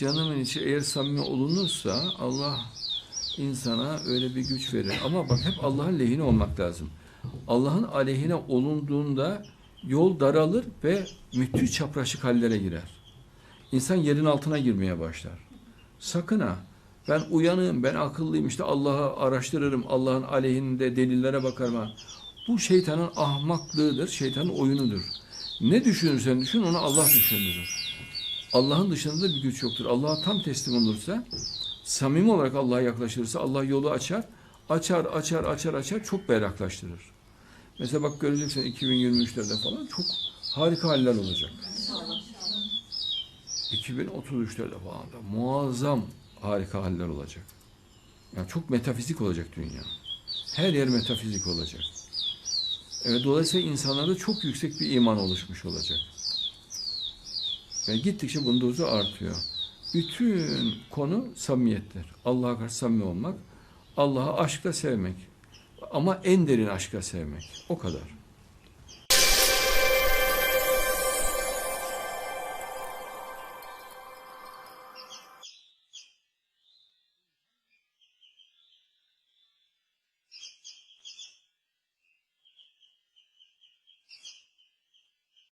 canımın içi eğer samimi olunursa Allah insana öyle bir güç verir. Ama bak hep Allah'ın lehine olmak lazım. Allah'ın aleyhine olunduğunda yol daralır ve müthiş çapraşık hallere girer. İnsan yerin altına girmeye başlar. Sakın ha. Ben uyanığım, ben akıllıyım, işte Allah'ı araştırırım, Allah'ın aleyhinde delillere bakarım. Bu şeytanın ahmaklığıdır, şeytanın oyunudur. Ne düşünürsen düşün, onu Allah düşündürür. Allah'ın dışında bir güç yoktur. Allah'a tam teslim olursa, samimi olarak Allah'a yaklaşırsa Allah yolu açar, açar, açar, açar, açar, çok berraklaştırır. Mesela bak göreceksin 2023'lerde falan çok harika haller olacak. 2033'lerde falan da muazzam harika haller olacak. Yani çok metafizik olacak dünya. Her yer metafizik olacak. Evet, dolayısıyla insanlarda çok yüksek bir iman oluşmuş olacak. Ve gittikçe bunun dozu artıyor. Bütün konu samimiyettir. Allah'a karşı samimi olmak, Allah'ı aşkla sevmek. Ama en derin aşkla sevmek. O kadar.